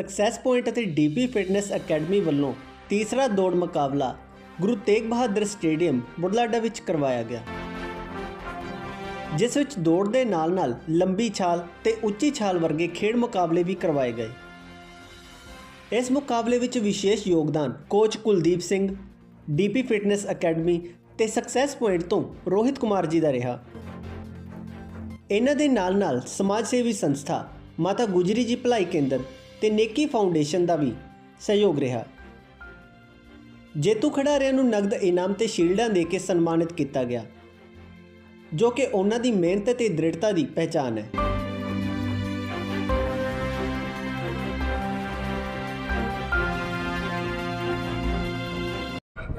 Success point ਅਤੇ DP fitness academy ਵੱਲੋਂ ਤੀਸਰਾ ਦੌੜ ਮੁਕਾਬਲਾ ਗੁਰੂ ਤੇਗ ਬਹਾਦਰ ਸਟੇਡੀਅਮ, ਬੁਢਲਾਡਾ ਵਿੱਚ ਕਰਵਾਇਆ ਗਿਆ। ਜਿਸ ਵਿੱਚ ਦੌੜ ਦੇ ਨਾਲ-ਨਾਲ ਲੰਬੀ ਛਾਲ ਤੇ ਉੱਚੀ ਛਾਲ ਵਰਗੇ ਖੇਡ ਮੁਕਾਬਲੇ ਵੀ ਕਰਵਾਏ ਗਏ। ਇਸ ਮੁਕਾਬਲੇ ਵਿੱਚ ਵਿਸ਼ੇਸ਼ ਯੋਗਦਾਨ coach Kuldeep Singh DP fitness academy ਤੇ ਸਕਸੈਸ ਪੁਆਇੰਟ ਤੋਂ ਰੋਹਿਤ ਕੁਮਾਰ ਜੀ ਦਾ ਰਿਹਾ। ਇਹਨਾਂ ਦੇ ਨਾਲ-ਨਾਲ ਸਮਾਜ ਸੇਵੀ ਸੰਸਥਾ ਮਾਤਾ ਗੁਜਰੀ ਜੀ ਭਲਾਈ ਕੇਂਦਰ ਤੇ ਨੇਕੀ ਫਾਊਂਡੇਸ਼ਨ ਦਾ ਵੀ ਸਹਿਯੋਗ ਰਿਹਾ। ਜੇਤੂ ਖਿਡਾਰੀਆਂ ਨੂੰ ਨਗਦ ਇਨਾਮ ਤੇ ਸ਼ੀਲਡਾਂ ਦੇ ਕੇ ਸਨਮਾਨਿਤ ਕੀਤਾ ਗਿਆ, ਜੋ ਕਿ ਉਹਨਾਂ ਦੀ ਮਿਹਨਤ ਤੇ ਦ੍ਰਿੜਤਾ ਦੀ ਪਹਿਚਾਣ ਹੈ।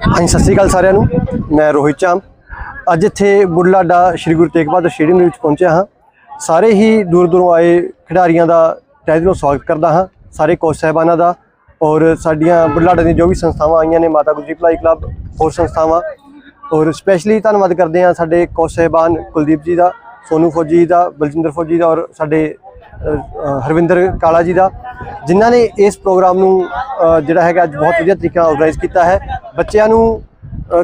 ਹਾਂਜੀ, ਸਤਿ ਸ਼੍ਰੀ ਅਕਾਲ ਸਾਰਿਆਂ ਨੂੰ। ਮੈਂ ਰੋਹਿਤ ਚਾਮ। ਅੱਜ ਇੱਥੇ ਬੁਢਲਾਡਾ ਸ਼੍ਰੀ ਗੁਰੂ ਤੇਗ ਬਹਾਦਰ ਸਟੇਡੀਅਮ ਦੇ ਵਿੱਚ ਪਹੁੰਚਿਆ ਹਾਂ। ਸਾਰੇ ਹੀ ਦੂਰ ਦੂਰੋਂ ਆਏ ਖਿਡਾਰੀਆਂ ਦਾ ਤਹਿ ਦਿਲੋਂ ਸਵਾਗਤ ਕਰਦਾ ਹਾਂ। ਸਾਰੇ ਕੋਚ ਸਾਹਿਬਾਨਾਂ ਦਾ ਔਰ ਸਾਡੀਆਂ ਬੁਢਲਾਡਾ ਦੀਆਂ ਜੋ ਵੀ ਸੰਸਥਾਵਾਂ ਆਈਆਂ ਨੇ ਮਾਤਾ ਗੁਜਰੀ ਭਲਾਈ ਕਲੱਬ, ਹੋਰ ਸੰਸਥਾਵਾਂ। ਔਰ ਸਪੈਸ਼ਲੀ ਧੰਨਵਾਦ ਕਰਦੇ ਹਾਂ ਸਾਡੇ ਕੋਚ ਸਾਹਿਬਾਨ ਕੁਲਦੀਪ ਜੀ ਦਾ, ਸੋਨੂ ਫੌਜੀ ਦਾ, ਬਲਜਿੰਦਰ ਫੌਜੀ ਦਾ ਔਰ ਸਾਡੇ ਹਰਵਿੰਦਰ ਕਾਲਾ ਜੀ ਦਾ, ਜਿਨ੍ਹਾਂ ਨੇ ਇਸ ਪ੍ਰੋਗਰਾਮ ਨੂੰ ਜਿਹੜਾ ਹੈਗਾ ਅੱਜ ਬਹੁਤ ਵਧੀਆ ਤਰੀਕੇ ਨਾਲ ਆਰਗੇਨਾਈਜ਼ ਕੀਤਾ ਹੈ। ਬੱਚਿਆਂ ਨੂੰ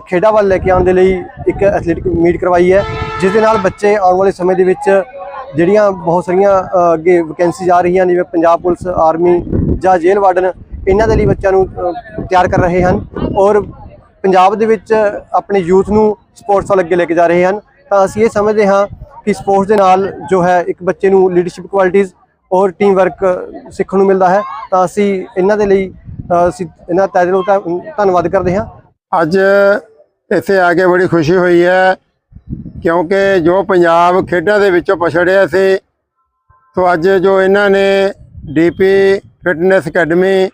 ਖੇਡਾਂ ਵੱਲ ਲੈ ਕੇ ਆਉਣ ਦੇ ਲਈ ਇੱਕ ਐਥਲੈਟਿਕ ਮੀਟ ਕਰਵਾਈ ਹੈ, ਜਿਸ ਦੇ ਨਾਲ ਬੱਚੇ ਆਉਣ ਵਾਲੇ ਸਮੇਂ ਦੇ ਵਿੱਚ ਜਿਹੜੀਆਂ ਬਹੁਤ ਸਾਰੀਆਂ ਅੱਗੇ ਵੈਕੈਂਸੀਜ਼ ਆ ਰਹੀਆਂ ਜਿਵੇਂ ਪੰਜਾਬ ਪੁਲਿਸ ਆਰਮੀ ਜਾਂ ਜੇਲ੍ਹ ਵਾਰਡਨ, ਇਹਨਾਂ ਦੇ ਲਈ ਬੱਚਿਆਂ ਨੂੰ ਤਿਆਰ ਕਰ ਰਹੇ ਹਨ ਔਰ ਪੰਜਾਬ ਦੇ ਵਿੱਚ ਆਪਣੇ ਯੂਥ ਨੂੰ ਸਪੋਰਟਸ ਵੱਲ ਅੱਗੇ ਲੈ ਕੇ ਜਾ ਰਹੇ ਹਨ। ਤਾਂ ਅਸੀਂ ਇਹ ਸਮਝਦੇ ਹਾਂ ਕਿ ਸਪੋਰਟਸ ਦੇ ਨਾਲ ਜੋ ਹੈ ਇੱਕ ਬੱਚੇ ਨੂੰ ਲੀਡਰਸ਼ਿਪ ਕੁਆਲਿਟੀਜ਼ ਔਰ ਟੀਮ ਵਰਕ ਸਿੱਖਣ ਨੂੰ ਮਿਲਦਾ ਹੈ। ਤਾਂ ਅਸੀਂ ਇਹਨਾਂ ਦੇ ਲਈ ਅਸੀਂ ਇਹਨਾਂ ਤੈਅ ਧੰਨਵਾਦ ਕਰਦੇ ਹਾਂ। ਅੱਜ ਇੱਥੇ ਆ ਕੇ ਬੜੀ ਖੁਸ਼ੀ ਹੋਈ ਹੈ ਕਿਉਂਕਿ ਜੋ ਪੰਜਾਬ ਖੇਡਾਂ ਦੇ ਵਿੱਚੋਂ ਪਛੜਿਆ ਸੀ, ਸੋ ਅੱਜ ਜੋ ਇਹਨਾਂ ਨੇ ਡੀਪੀ ਫਿਟਨੈਸ ਅਕੈਡਮੀ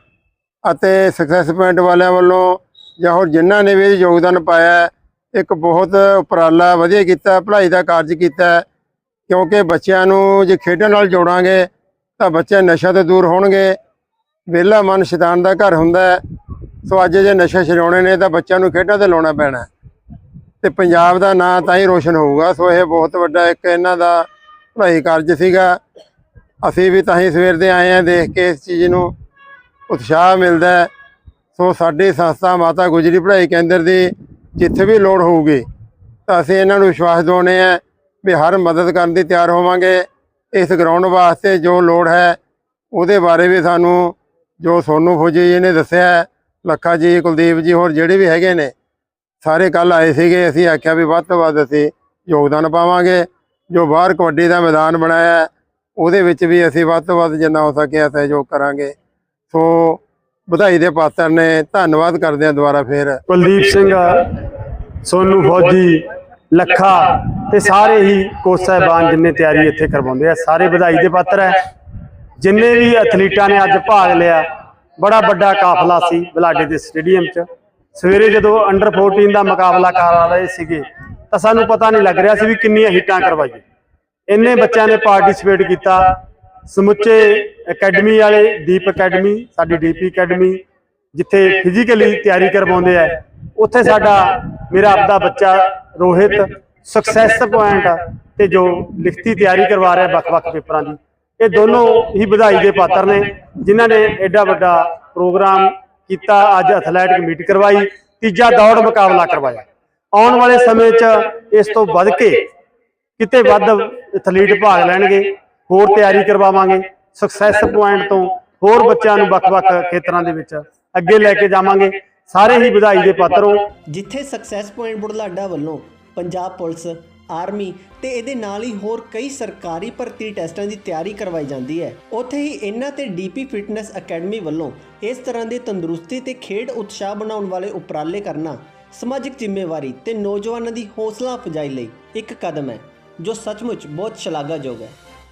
ਅਤੇ ਸਕਸੈਸ ਪੁਆਇੰਟ ਵਾਲਿਆਂ ਵੱਲੋਂ ਜਾਂ ਹੋਰ ਜਿਨ੍ਹਾਂ ਨੇ ਵੀ ਯੋਗਦਾਨ ਪਾਇਆ, ਇੱਕ ਬਹੁਤ ਉਪਰਾਲਾ ਵਧੀਆ ਕੀਤਾ, ਭਲਾਈ ਦਾ ਕਾਰਜ ਕੀਤਾ। ਕਿਉਂਕਿ ਬੱਚਿਆਂ ਨੂੰ ਜੇ ਖੇਡਾਂ ਨਾਲ ਜੋੜਾਂਗੇ, ਤਾਂ ਬੱਚੇ ਨਸ਼ਾ ਤੋਂ ਦੂਰ ਹੋਣਗੇ। ਵਿਹਲਾ ਮਨ ਸ਼ੈਤਾਨ ਦਾ ਘਰ ਹੁੰਦਾ ਸੋ ਅੱਜ ਜੇ ਨਸ਼ਾ ਛਡਾਉਣੇ ਨੇ, ਤਾਂ ਬੱਚਿਆਂ ਨੂੰ ਖੇਡਾਂ ਤੇ ਲਾਉਣਾ ਪੈਣਾ ਤੇ ਪੰਜਾਬ ਦਾ ਨਾਂ ਤਾਂ ਹੀ ਰੋਸ਼ਨ ਹੋਊਗਾ। ਸੋ ਇਹ ਬਹੁਤ ਵੱਡਾ ਇੱਕ ਇਹਨਾਂ ਦਾ ਭਲਾਈ ਕਾਰਜ ਸੀਗਾ। ਅਸੀਂ ਵੀ ਤਾਂ ਹੀ ਸਵੇਰ ਦੇ ਆਏ ਆ ਦੇਖ ਕੇ ਇਸ ਚੀਜ਼ ਨੂੰ ਉਤਸ਼ਾਹ ਮਿਲਦਾ ਸੋ ਸਾਡੀ ਸੰਸਥਾ ਮਾਤਾ ਗੁਜਰੀ ਪੜ੍ਹਾਈ ਕੇਂਦਰ ਦੀ ਜਿੱਥੇ ਵੀ ਲੋੜ ਹੋਊਗੀ, ਤਾਂ ਅਸੀਂ ਇਹਨਾਂ ਨੂੰ ਵਿਸ਼ਵਾਸ ਦਿਵਾਉਂਦੇ ਆ ਵੀ ਹਰ ਮਦਦ ਕਰਨ ਦੀ ਤਿਆਰ ਹੋਵਾਂਗੇ। ਇਸ ਗਰਾਊਂਡ ਵਾਸਤੇ ਜੋ ਲੋੜ ਹੈ, ਉਹਦੇ ਬਾਰੇ ਵੀ ਸਾਨੂੰ ਜੋ ਸੋਨੂ ਫੌਜੀ ਜੀ ਨੇ ਦੱਸਿਆ ਲੱਖਾ ਜੀ, ਕੁਲਦੀਪ ਜੀ ਹੋਰ ਜਿਹੜੇ ਵੀ ਹੈਗੇ ਨੇ ਸਾਰੇ ਕੱਲ ਆਏ ਸੀਗੇ, ਅਸੀਂ ਆਖਿਆ ਵੀ ਵੱਧ ਤੋਂ ਵੱਧ ਅਸੀਂ ਯੋਗਦਾਨ ਪਾਵਾਂਗੇ। ਜੋ ਬਾਹਰ ਕਬੱਡੀ ਦਾ ਮੈਦਾਨ ਬਣਾਇਆ ਉਹਦੇ ਵਿੱਚ ਵੀ ਅਸੀਂ ਵੱਧ ਤੋਂ ਵੱਧ ਜਿੰਨਾ ਹੋ ਸਕਿਆ ਸਹਿਯੋਗ ਕਰਾਂਗੇ। ਸੋ ਵਧਾਈ ਦੇ ਪਾਤਰ ਨੇ, ਧੰਨਵਾਦ ਕਰਦੇ ਹਾਂ ਦੁਬਾਰਾ ਫੇਰ। ਕੁਲਦੀਪ ਸਿੰਘ, ਸੋਨੂ ਫੌਜੀ, ਲੱਖਾ ਤੇ ਸਾਰੇ ਹੀ ਕੋਚ ਸਾਹਿਬਾਨ ਜਿੰਨੇ ਤਿਆਰੀ ਇੱਥੇ ਕਰਵਾਉਂਦੇ ਆ, ਸਾਰੇ ਵਧਾਈ ਦੇ ਪਾਤਰ ਹੈ। ਜਿੰਨੇ ਵੀ ਐਥਲੀਟਾਂ ਨੇ ਅੱਜ ਭਾਗ ਲਿਆ, ਬੜਾ ਵੱਡਾ ਕਾਫਲਾ ਸੀ ਬਲਾਡੇ ਦੇ ਸਟੇਡੀਅਮ 'ਚ। ਸਵੇਰੇ ਜਦੋਂ ਅੰਡਰ 14 ਦਾ ਮੁਕਾਬਲਾ ਕਰ ਰਹੇ ਸੀਗੇ, ਤਾਂ ਸਾਨੂੰ ਪਤਾ ਨਹੀਂ ਲੱਗ ਰਿਹਾ ਸੀ ਵੀ ਕਿੰਨੀਆਂ ਹਿੱਟਾਂ ਕਰਵਾਈਏ ਇੰਨੇ ਬੱਚਿਆਂ ਨੇ ਪਾਰਟਿਸਿਪੇਟ ਕੀਤਾ। ਸਮੁੱਚੇ ਅਕੈਡਮੀ ਵਾਲੇ, ਦੀਪ ਅਕੈਡਮੀ, ਸਾਡੀ ਡੀਪੀ ਅਕੈਡਮੀ, ਜਿੱਥੇ ਫਿਜ਼ੀਕਲੀ ਤਿਆਰੀ ਕਰਵਾਉਂਦੇ ਆ, ਉੱਥੇ ਸਾਡਾ, ਮੇਰਾ ਆਪਦਾ ਬੱਚਾ ਰੋਹਿਤ ਸਕਸੈਸ ਪੁਆਇੰਟ ਤੇ ਜੋ ਲਿਖਤੀ ਤਿਆਰੀ ਕਰਵਾ ਰਿਹਾ ਵੱਖ-ਵੱਖ ਪੇਪਰਾਂ ਦੀ। ਇਹ ਦੋਨੋਂ ਹੀ ਵਧਾਈ ਦੇ ਪਾਤਰ ਨੇ, ਜਿਨ੍ਹਾਂ ਨੇ ਐਡਾ ਵੱਡਾ ਪ੍ਰੋਗਰਾਮ ਕੀਤਾ, ਅੱਜ ਐਥਲੈਟਿਕ ਮੀਟ ਕਰਵਾਈ, ਤੀਜਾ ਦੌੜ ਮੁਕਾਬਲਾ ਕਰਵਾਇਆ। ਆਉਣ ਵਾਲੇ ਸਮੇਂ 'ਚ ਇਸ ਤੋਂ ਵੱਧ ਕੇ ਕਿਤੇ ਵੱਧ ਐਥਲੀਟ ਭਾਗ ਲੈਣਗੇ, ਹੋਰ ਤਿਆਰੀ ਕਰਵਾਵਾਂਗੇ ਸਕਸੈਸ ਪੁਆਇੰਟ ਤੋਂ ਹੋਰ ਬੱਚਿਆਂ ਨੂੰ ਵੱਖ-ਵੱਖ ਖੇਤਰਾਂ ਦੇ ਵਿੱਚ ਅੱਗੇ ਲੈ ਕੇ ਜਾਵਾਂਗੇ। ਸਾਰੇ ਹੀ ਵਧਾਈ ਦੇ ਪਾਤਰ ਹੋ। ਜਿੱਥੇ ਸਕਸੈਸ ਪੁਆਇੰਟ ਬੁਢਲਾਡਾ ਵੱਲੋਂ ਪੰਜਾਬ ਪੁਲਿਸ ਆਰਮੀ ਤੇ ਇਹਦੇ ਨਾਲ ਹੀ ਹੋਰ ਕਈ ਸਰਕਾਰੀ ਭਰਤੀ ਟੈਸਟਾਂ ਦੀ ਤਿਆਰੀ ਕਰਵਾਈ ਜਾਂਦੀ ਹੈ। ਉੱਥੇ ਹੀ ਇਹਨਾਂ ਤੇ ਡੀਪੀ ਫਿਟਨੈਸ ਅਕੈਡਮੀ ਵੱਲੋਂ ਇਸ ਤਰ੍ਹਾਂ ਦੇ ਤੰਦਰੁਸਤੀ ਤੇ ਖੇਡ ਉਤਸ਼ਾਹ ਬਣਾਉਣ ਵਾਲੇ ਉਪਰਾਲੇ ਕਰਨਾ ਸਮਾਜਿਕ ਜ਼ਿੰਮੇਵਾਰੀ ਤੇ ਨੌਜਵਾਨਾਂ ਦੀ ਹੌਸਲਾ ਅਫਜ਼ਾਈ ਲਈ ਇੱਕ ਕਦਮ ਹੈ, ਜੋ ਸੱਚਮੁੱਚ ਬਹੁਤ ਸ਼ਲਾਘਾਯੋਗ ਹੈ।